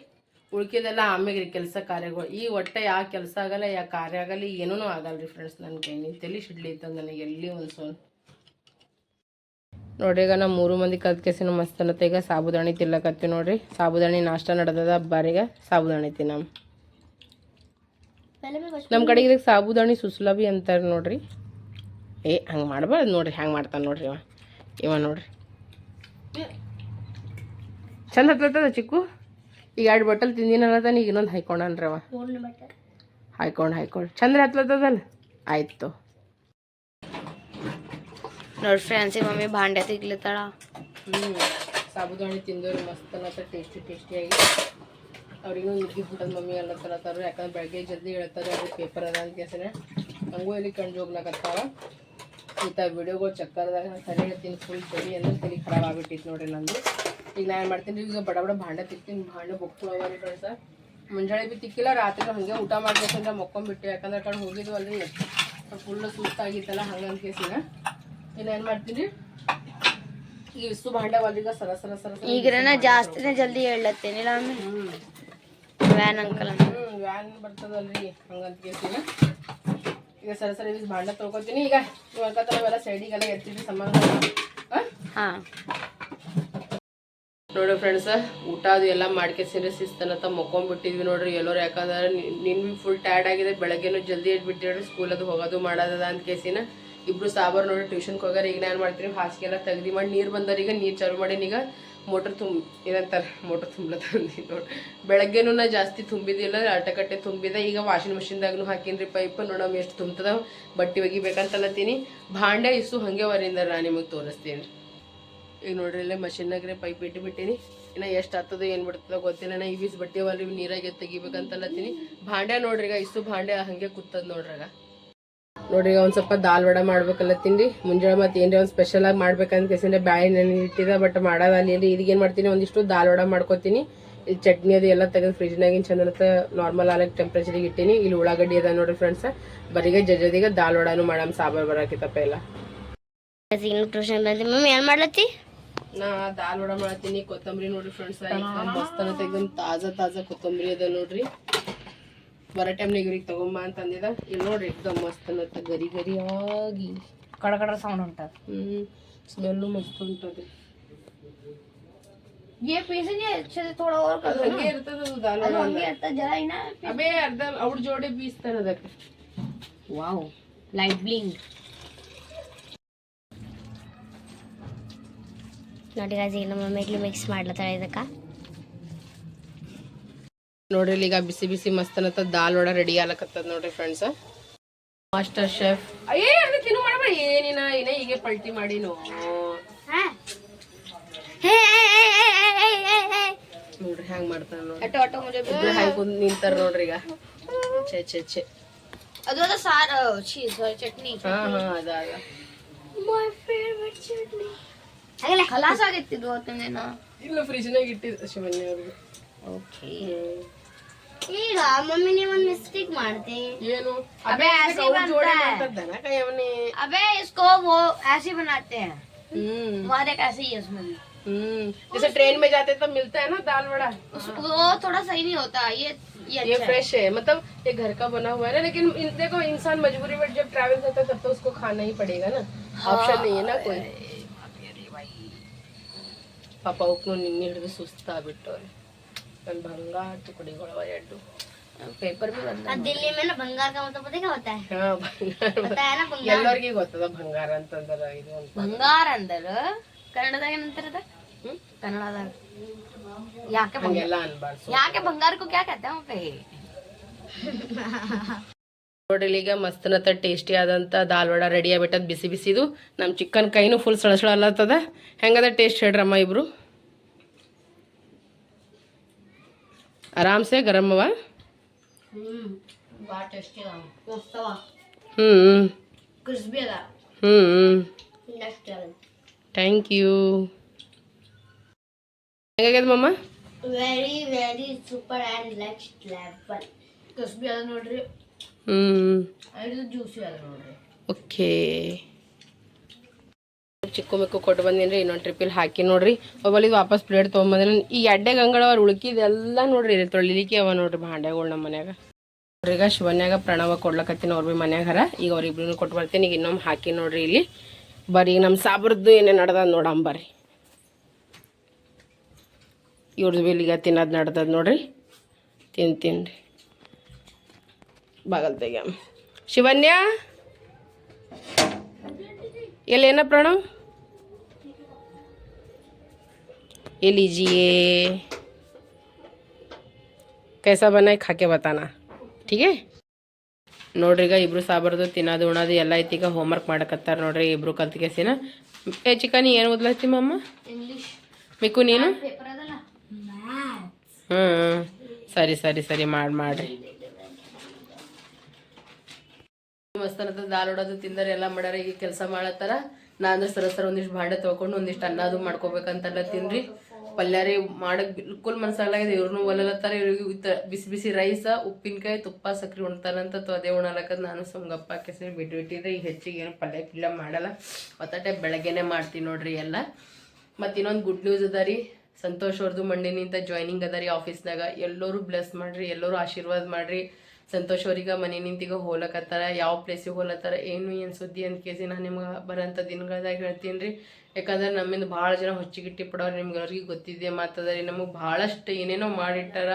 A: ಉಳ್ಕಿದೆಲ್ಲ ಆಮ್ಯಾಗ ರೀ ಕೆಲಸ ಕಾರ್ಯಗಳು. ಈ ಒಟ್ಟೆ ಯಾವ ಕೆಲಸ ಆಗಲ್ಲ ಯಾವ ಕಾರ್ಯ ಆಗಲಿ ಏನೂ ಆಗಲ್ಲ ರೀ ಫ್ರೆಂಡ್ಸ್ ನನಗೆ. ನೀವು ತಲೆ ಸಿಡ್ಲಿತ್ತ ನನಗೆ ಎಲ್ಲಿ ಒಂದು ಸೋನ್ ನೋಡ್ರಿ, ಈಗ ನಾವು ಮೂರು ಮಂದಿ ಕಲ್ತ್ ನಮ್ಮ ಮಸ್ತ್ ಸಾಬುದಾಣಿ ತಿಲ್ಲಕತ್ತೀವಿ ನೋಡ್ರಿ. ಸಾಬುದಾಣಿ ನಾಷ್ಟ ನಡೆದದ ಬಾರಿಗ ಸಾಬುದಾಣಿ
D: ತಿನ್ನ
A: ನಮ್ಮ ಕಡೆಗೆ ಇದಕ್ಕೆ ಸಾಬುದಾಣಿ ಸುಸ್ಲಭಿ ಅಂತಾರೆ ನೋಡ್ರಿ. ಏ, ಹಂಗೆ ಮಾಡಬಾರ್ದು ನೋಡ್ರಿ, ಹ್ಯಾಂಗೆ ಮಾಡ್ತಾನೆ ನೋಡ್ರಿ ಇವ. ಇವ ನೋಡ್ರಿ. ಚಂದ ಹತ್ತದ ಚಿಕ್ಕು? ಈಗ ಎರಡು ಬಾಟಲ್ ತಿಂದಿನಲ್ಲದಾನ ಈಗ ಇನ್ನೊಂದು ಹಾಯ್ಕೊಂಡನ್ರಿ ಅವ ಹಾಯ್ಕೊಂಡು ಹಾಯ್ಕೊಂಡು ಚಂದ್ರ ಹತ್ಲತ್ತದಲ್ಲ? ಆಯಿತು.
D: ನೋಡಿ ಫ್ರೆಂಡ್ಸ್ ಮಮ್ಮಿ ಭಾಂಡೆ ತೆಗ್ಲತ್ತಾಳ
A: ಹ್ಞೂ ಸಾಬುದಾಣಿ ತಿಂದವ್ರಿ ಮಸ್ತ್ ಅನ್ನತ್ತ ಟೇಸ್ಟಿ ಟೇಸ್ಟಿಯಾಗಿ ಅವ್ರಿಗೂ ನಿದ್ದೆ ಹೊಂಟದ ಮಮ್ಮಿ ಎಲ್ಲ ತಲತ್ತಾರ ಯಾಕಂದ್ರೆ ಬೆಳಗ್ಗೆ ಜಲ್ದಿ ಹೇಳ್ತಾರೆ ಅವ್ರಿಗೆ ಪೇಪರ್ ಅದ ಅಂತ ಕೇಸನೆ ಹಂಗೂ ಇಲ್ಲಿ ಕಣ್ಣು ಹೋಗ್ಲಕತ್ತಾವ ಇಂಥ ವಿಡಿಯೋಗಳು ಚಕ್ಕರ್ದಾಗ ಸರಿ ಹೇಳ್ತೀನಿ ಫುಲ್ ಸರಿ ಅಂದ್ರೆ ತಲೆ ಖರಾಬ್ ಆಗ್ಬಿಟ್ಟಿತ್ತು ನೋಡಿರಿ ನಂದು. ಈಗ ನಾನು ಏನು ಮಾಡ್ತೀನಿ ಈಗ ಬಡ ಬಡ ಭಾಂಡೆ ತಿಕ್ತೀನಿ ಭಾಂಡೆ ಬೊಕ್ಕಳು ಅವ ರೀ ಫ್ರೆಂಡ್ಸ ಮುಂಜಾನೆ ಬಿ ತಿಕ್ಕಿಲ್ಲ ರಾತ್ರಿ ಹಂಗೆ ಊಟ ಮಾಡ್ಬೇಕಂದ್ರೆ ಮೊಕ್ಕೊಂಬಿಟ್ಟು ಯಾಕಂದ್ರೆ ಆ ಕಡೆ ಹೋಗಿದ್ವಲ್ರಿ ಫುಲ್ ಸುಸ್ತಾಗಿತ್ತಲ್ಲ ಹಂಗಂತ ಕೇಸಿನ ಇನ್ನು ಏನು ಮಾಡ್ತೀನಿ ಈ ಇಷ್ಟು ಭಾಂಡೆ ಒಳಗ ಸರ ಸರ ಸರ ಸರ
D: ಈಗ್ರನ ಜಾಸ್ತಿನೇ ಜಲ್ದಿ ಹೇಳತ್ತೇನಿಲ್ಲ mummy
A: hmm
D: van uncle
A: hmm van ಬರ್ತದಲ್ರಿ ಹಂಗಂತ ಕೇಳ್ತೀನಿ ಈಗ ಸರ ಸರ ಇವಿಸ್ ಭಾಂಡೆ ತೊಳ್ಕೊತೀನಿ ಈಗ ಇವಾಗ ನಾವೆಲ್ಲ ಸೈಡಿಗೆಲ್ಲ ಎತ್ತಿದ್ವಿ ಸಂಬಂಧ
D: ಹಾ
A: ನೋಡ್ರಿ ಫ್ರೆಂಡ್ಸ್ ಊಟ ಅದು ಎಲ್ಲ ಮಾಡ್ಕೇಸಿದ್ರೆ ಶಿಸ್ತನತ್ತ ಮಕ್ಕೊಂಡ್ಬಿಟ್ಟಿದ್ವಿ ನೋಡ್ರಿ. ಎಲ್ಲರೂ ಯಾಕಂದ್ರೆ ನಿನ್ ಬಿ ಫುಲ್ ಟ್ಯಾಡ್ ಆಗಿದೆ. ಬೆಳಗ್ಗೆನೂ ಜಲ್ದಿ ಎದ್ಬಿಟ್ಟಿರಿ ಸ್ಕೂಲ್ ಅದು ಹೋಗೋದು ಮಾಡೋದದ ಅಂತ ಕೇಸಿನ ಇಬ್ರು ಸಾಬಾರ್ ನೋಡಿ ಟ್ಯೂಷನ್ಗೆ ಹೋಗಾರ ಈಗ ನಾನು ಮಾಡ್ತೀನಿ. ಹಾಸಿಗೆ ಎಲ್ಲ ತೆಗ್ದು ಮಾಡಿ ನೀರು ಬಂದವ್ರ ಈಗ ನೀರು ಚಾಲು ಮಾಡಿ ಈಗ ಮೋಟ್ರ್ ತುಂಬ, ಏನಂತಾರೆ? ಮೋಟ್ರ್ ತುಂಬಲತ್ತಿ ನೋಡಿ. ಬೆಳಗ್ಗೆನೂ ನಾ ಜಾಸ್ತಿ ತುಂಬಿದಿಲ್ಲ ಅಟಕಟ್ಟೆ ತುಂಬಿದೆ. ಈಗ ವಾಷಿಂಗ್ ಮಿಷಿನ್ದಾಗೂ ಹಾಕಿನ್ರಿ ಪೈಪ್ ನೋಡಮ್ ಎಷ್ಟು ತುಂಬ್ತದ. ಬಟ್ಟೆ ಒಗಿಬೇಕಂತಲತ್ತೀನಿ. ಭಾಂಡೆ ಇಸು ಹಂಗೆ ವರಿಂದ ನಾ ನಿಮಗೆ ತೋರಿಸ್ತೀನಿ. ಈಗ ನೋಡ್ರಿ ಇಲ್ಲೇ ಮಷಿನ್ನಾಗ್ರೆ ಪೈಪ್ ಇಟ್ಟು ಬಿಟ್ಟಿನಿ. ಇನ್ನು ಎಷ್ಟು ಹತ್ತದ ಏನು ಬಿಡ್ತದ ಗೊತ್ತಿಲ್ಲ. ನಾ ಇವಿಸ್ ರೀ ನೀರಾಗೆ ತೆಗಿಬೇಕಂತಲತ್ತೀನಿ ಭಾಂಡೆ ನೋಡ್ರಿ ಈಗ ಇಷ್ಟು ಭಾಂಡೆ ಹಂಗೆ ಕುತ್ತದ ನೋಡ್ರಿಗ ನೋಡ್ರಿ ಒಂದು ಸ್ವಲ್ಪ ದಾಲ್ ವಡ ಮಾಡ್ಬೇಕಲ್ಲತ್ತೀನಿ ರೀ ಮುಂಜಾನೆ ಮತ್ತೆ ಏನ್ರಿ ಒಂದು ಸ್ಪೆಷಲ್ ಆಗಿ ಮಾಡ್ಬೇಕಂತ ಕೇಸಿಂದ್ರೆ ಬ್ಯಾಳಿ ನೆನೆ ಇಟ್ಟಿದ ಬಟ್ ಮಾಡೋದು ಅಲ್ಲಿ ಇದೀಗ ಏನು ಮಾಡ್ತೀನಿ, ಒಂದಿಷ್ಟು ದಾಲ್ ವಡ ಮಾಡ್ಕೊತೀನಿ. ಇಲ್ಲಿ ಚಟ್ನಿ ಅದು ಎಲ್ಲ ತೆಗೆದು ಫ್ರಿಜ್ನಾಗಿನ ಚಂದ ನಾರ್ಮಲ್ ಆಲಕ್ ಟೆಂಪ್ರೇಚರಿಗೆ ಇಟ್ಟೀನಿ. ಇಲ್ಲಿ ಉಳ್ಳಾಗಡ್ಡಿ ಅದ ನೋಡ್ರಿ ಫ್ರೆಂಡ್ಸ್ ಬರೀಗ ಜಜದಿಗೆ ದಾಲ್ ವಡಾನು ಮಾಡಮ್, ಸಾಂಬಾರ್ ಬರಾಕಿತ್ತಪ್ಪ ಎಲ್ಲ.
D: ಟ್ಯೂಷನ್ ಬಂದಿ ಮಮ್ಮಿ ಏನ್ ಮಾಡ್ಲತ್ತಿ?
A: ನಾ ದಾಲ್ ವಡ ಮಾಡತ್ತೀನಿ ಕೊತ್ತಂಬರಿ ನೋಡ್ರಿ ಫ್ರೆಂಡ್ಸ್ ಮಸ್ತ್ ಅನ್ನತ್ತೆ एकदम ತಾಜಾ ತಾಜಾ ಕೊತ್ತಂಬರಿ ಅದ ನೋಡ್ರಿ ಬರೋ ಟೈಮ್ನಾಗ ಇವ್ರಿಗೆ ತಗೊಂಬ ಅಂತ ಅಂದಿದ ಇಲ್ಲಿ ನೋಡ್ರಿ एकदम ಮಸ್ತ್ ಅನ್ನತ್ತೆ ಗರಿ ಗರಿ ಆಗಿ
C: ಕಡ ಕಡ ಸೌಂಡ್ ಉಂಟ
A: ಹ್ಮ್ ಸ್ಮೆಲ್ಲು ಮಸ್ತ್ ಉಂಟದು
C: ये पीस नहीं अच्छे से थोड़ा और
A: ಅದು ಹಂಗೆ ಇರ್ತದ ಅದು ದಾಲ್ ವಡ ಅಂದ್ರೆ.
C: करता जरा ही ना
A: ಅಬೇ ಅರ್ಧ ಅವ್ರ ಜೋಡಿ ಬೀಸ್ತಾರ ಅದಕ್ಕೆ
C: वाओ लाइट ब्लिंग
D: ನೋಡಿ ಗಾಯ್ಸ್ ಈಗ ನಮ್ಮ ಇಡ್ಲಿ ಮಿಕ್ಸ್ ಮಾಡ್ಲತ್ತಾಳೆ ಇದಕ್ಕೆ.
A: ನೋಡ್ರಿ ಈಗ ಬಿಸಿ ಬಿಸಿ ಮಸ್ತ್ ಅನ್ನತ್ತ ದಾಲ್ ವಡ ರೆಡಿ ಆಗ್ಲಕತ್ತದ ನೋಡ್ರಿ ಫ್ರೆಂಡ್ಸ್ ಮಾಸ್ಟರ್ ಶೆಫ್ ಏ ತಿನ್ನು ಮಾಡಬೇಡಿ ಏನಿನ ಏನೇ ಹೀಗೆ ಪಲ್ಟಿ ಮಾಡಿನು. ನೋಡ್ರಿ ಹ್ಯಾಂಗ್ ಮಾಡ್ತಾರ ನೋಡ್ರಿ. ಹ್ಯಾಂಗ್ ಕುಂದ್ ನಿಂತಾರ ನೋಡ್ರಿ ಈಗ. ಛೆ ಛೆ ಛೆ.
C: ಅದು ಅದ ಸಾರು ಚಟ್ನಿ
A: ಹಾ ಹಾ ಅದ ಅದ.
D: ಮೈ ಫೇವರೆಟ್ ಚಟ್ನಿ.
C: ಖಲಾಸ್ ಆಗಿತ್ತಿದ್ದು ಅವತ್ತಿನ
A: ಇಲ್ಲ ಫ್ರಿಜ್ನಾಗ ಇಟ್ಟಿದ್ದು ಶಿವನ್ಯ ಅವ್ರಿಗೆ
C: ಓಕೆ
D: ಈಗ ಮಮ್ಮಿ ನೀವ್ ಒಂದ್ ಮಿಸ್ಟೇಕ್ ಮಾಡ್ದೆ
A: ಏನು
C: ಅಬೇ
A: ಅದಕ್ಕೆ ಅವ್ರ್ ಜೋಡಿ ಮಾಡ್ತದ್ದನ ಕೈಯವನೇ
C: अबे इसको वो ऐसे ही बनाते हैं
A: हम्म
C: हमारे कैसे ही है उसमें भी
A: हम्म जैसे ट्रेन में जाते तब मिलता है ना दाल वड़ा
C: उस, वो थोड़ा सही नहीं होता ये ये
A: ये
C: अच्छा है
A: फ्रेश है मतलब ये घर का बना हुआ है ना लेकिन इन, देखो इंसान मजबूरी में जब ट्रैवल करता है तब तो उसको खाना ही पड़ेगा ना ऑप्शन नहीं है ना कोई ಪಾಪ ಅವಕ್ಕೂ ನಿನ್ನೆ ಹಿಡಿದು ಸುಸ್ತಾಗ್ಬಿಟ್ಟವ್ರೆ ನನ್ನ ಬಂಗಾರ ತುಕಡಿಗಳವ ಎರಡು.
D: ಪೇಪರ್ ದಿಲ್ಲಿ
A: ಮೇಲೆ ಬಂಗಾರ ಎಲ್ಲರಿಗೆ ಗೊತ್ತದ ಬಂಗಾರ ಅಂತಂದ್ರ ಇದು
C: ಬಂಗಾರ ಅಂದರ ಕನ್ನಡದಾಗ ಏನಂತಾರದ ಕನ್ನಡದಾಗ. ಯಾಕೆ ಬಂಗಾರ ಯಾಕೆ ಬಂಗಾರಕ್ಕೂ ಯಾಕೆ ಅತ್ತ
A: ನೋಡ್ರಿ ಈಗ ಮಸ್ತನತ್ತ ಟೇಸ್ಟಿ ಆದಂಥ ದಾಲ್ ವಡ ರೆಡಿ ಆಗ್ಬಿಟ್ಟದ ಬಿಸಿ ಬಿಸಿದು. ನಮ್ಮ ಚಿಕನ್ ಕೈನೂ ಫುಲ್ ಸಳಸಳ ಅಲ್ಲತ್ತದ ಹೆಂಗದ ಟೇಸ್ಟ್ ಹೇಳ್ರಮ್ಮ ಇಬ್ರು? ಆರಾಮ್ಸೆ
C: ಗರಮವ
A: ಹ್ಞೂ ಹ್ಞೂ ಥ್ಯಾಂಕ್ ಯು ಹೆಂಗಾಗ್ಯದ ಮಮ್ಮ
D: very
C: very super and
A: next
C: level crispy ಅದ ನೋಡ್ರಿ.
A: ಓಕೆ. ಚಿಕ್ಕು ಮಿಕ್ಕು ಕೊಟ್ಟು ಬಂದೀನಿ ಇನ್ನೊಂದು ಟ್ರಿಪಿಲ್ ಹಾಕಿ ನೋಡ್ರಿ. ಒಬ್ಬಳಿದ್ ವಾಪಸ್ ಪ್ಲೇಟ್ ತೊಗೊಂಬಂದ್ರೆ ಈ ಎಡ್ಡೆ ಗಂಗಳವ್ರು ಉಳುಕಿದೆಲ್ಲ ನೋಡ್ರಿ ತೊಳಿಲಿಕ್ಕೆ ಅವ ನೋಡ್ರಿ ಭಾಂಡೆಗಳು ನಮ್ಮ ಮನ್ಯಾಗ. ಅವ್ರಿಗೆ ಶಿವನ್ಯಾಗ ಪ್ರಣವ ಕೊಡ್ಲಕತ್ತಿನ ಅವ್ರ ಬಿ ಮನ್ಯಾಗ ಹರ ಈಗ ಅವ್ರಿಬ್ರು ಕೊಟ್ಟು ಬರ್ತೀನಿ, ಈಗ ಇನ್ನೊಮ್ಮೆ ಹಾಕಿ ನೋಡ್ರಿ ಇಲ್ಲಿ. ಬರ್ರಿ ನಮ್ಮ ಸಾಬ್ರದ್ದು ಏನೇ ನಡ್ದದ ನೋಡಮ್ ಬರ್ರಿ ಇವ್ರದ್ದು ಬಿ ಈಗ ತಿನ್ನೋದು ನಡ್ದದ ನೋಡ್ರಿ. ತಿನ್ ತಿನ್ರಿ ಬಾಗಲ್ ತೆಗ್ಯ ಶಿವನ್ಯ ये लेना प्रणव ये लीजिए कैसा बना है खा के बताना ठीक है ನೋಡ್ರಿ ಈಗ ಇಬ್ರು ಸಾಬರ್ದು ತಿನ್ನೋದು ಉಣೋದು ಎಲ್ಲ ಐತಿ ಈಗ ಹೋಮ್ವರ್ಕ್ ಮಾಡಕತ್ತಾರ ನೋಡ್ರಿ ಇಬ್ರು ಕಲ್ತ್ ಕೇಸಿನ ಏ ಚಿಕನ್ ಏನು ಓದ್ಲತ್ತಿ ಮಮ್ಮ
C: ಇಂಗ್ಲಿಷ್
A: ಮಿಕ್ಕು ನೀನು
C: ಪೇಪರ್ ಅದಲ್ಲ
A: ಹ್ಞೂ ಸರಿ ಸರಿ ಸರಿ ಮಾಡಿ ಮಾಡ್ರಿ ಮಸ್ತನದ ದಾಲ್ ಹೊಡೋದು ತಿಂದರೆ ಎಲ್ಲ ಮಾಡ್ಯಾರ, ಈಗ ಕೆಲಸ ಮಾಡತ್ತಾರ. ನಾ ಅಂದ್ರೆ ಸರ ಸರ ಒಂದಿಷ್ಟು ಭಾಂಡೆ ತೊಗೊಂಡು ಒಂದಿಷ್ಟು ಅನ್ನ ಅದು ಮಾಡ್ಕೋಬೇಕಂತೆಲ್ಲ ತಿನ್ರಿ. ಪಲ್ಯಾರಿ ಮಾಡಕ್ ಬಿಲ್ಕುಲ್ ಮನ್ಸಾಗ್ಲಾಗಿದೆ ಇವ್ರನ್ನೂ ಒಲಲತ್ತಾರ ಇವ್ರಿಗೆ ಬಿಸಿ ಬಿಸಿ ರೈಸ, ಉಪ್ಪಿನಕಾಯಿ, ತುಪ್ಪ, ಸಕ್ರೆ ಉಣ್ತಾರಂತ ಅದೇ ಉಣಲಕ್ಕದ ನಾನು ಸುಮ್ಗಪ್ಪ, ಕೆಸರಿ ಬಿಟ್ಟು ಬಿಟ್ಟಿದ್ರೆ ಈಗ ಹೆಚ್ಚಿಗೆ ಏನು ಪಲ್ಯ ಪಿಲ್ಯ ಮಾಡಲ್ಲ. ಒತ್ತಟೆ ಬೆಳಗ್ಗೆನೆ ಮಾಡ್ತೀನಿ ನೋಡ್ರಿ ಎಲ್ಲ. ಮತ್ತು ಇನ್ನೊಂದು ಗುಡ್ ನ್ಯೂಸ್ ಅದ ರೀ. ಸಂತೋಷ್ ಅವ್ರದ್ದು ಮಂಡಿನಿಂದ ಜಾಯ್ನಿಂಗ್ ಅದ ರೀ ಆಫೀಸ್ನಾಗ ಎಲ್ಲರೂ ಬ್ಲೆಸ್ ಮಾಡ್ರಿ, ಎಲ್ಲರೂ ಆಶೀರ್ವಾದ ಮಾಡ್ರಿ. ಸಂತೋಷ್ ಅವ್ರಿಗೆ ಮನೆ ನಿಂತಿಗ ಹೋಲಕತ್ತಾರ, ಯಾವ ಪ್ಲೇಸಿಗೆ ಹೋಲತ್ತಾರ, ಏನು ಏನು ಸುದ್ದಿ ಅಂತ ಕೇಸಿ ನಾನು ನಿಮ್ಗೆ ಬರೋಂಥ ದಿನಗಳದಾಗ ಹೇಳ್ತೀನಿ ರೀ ಯಾಕಂದ್ರೆ ನಮ್ಮಿಂದ ಭಾಳ ಜನ ಹೊಚ್ಚಿಗಿಟ್ಟಿ ಪಡೋರು ನಿಮ್ಗೆ ಅವ್ರಿಗೆ ಗೊತ್ತಿದೆ ಮಾತದ ರೀ ನಮಗೆ ಭಾಳಷ್ಟು ಏನೇನೋ ಮಾಡಿಟ್ಟಾರ.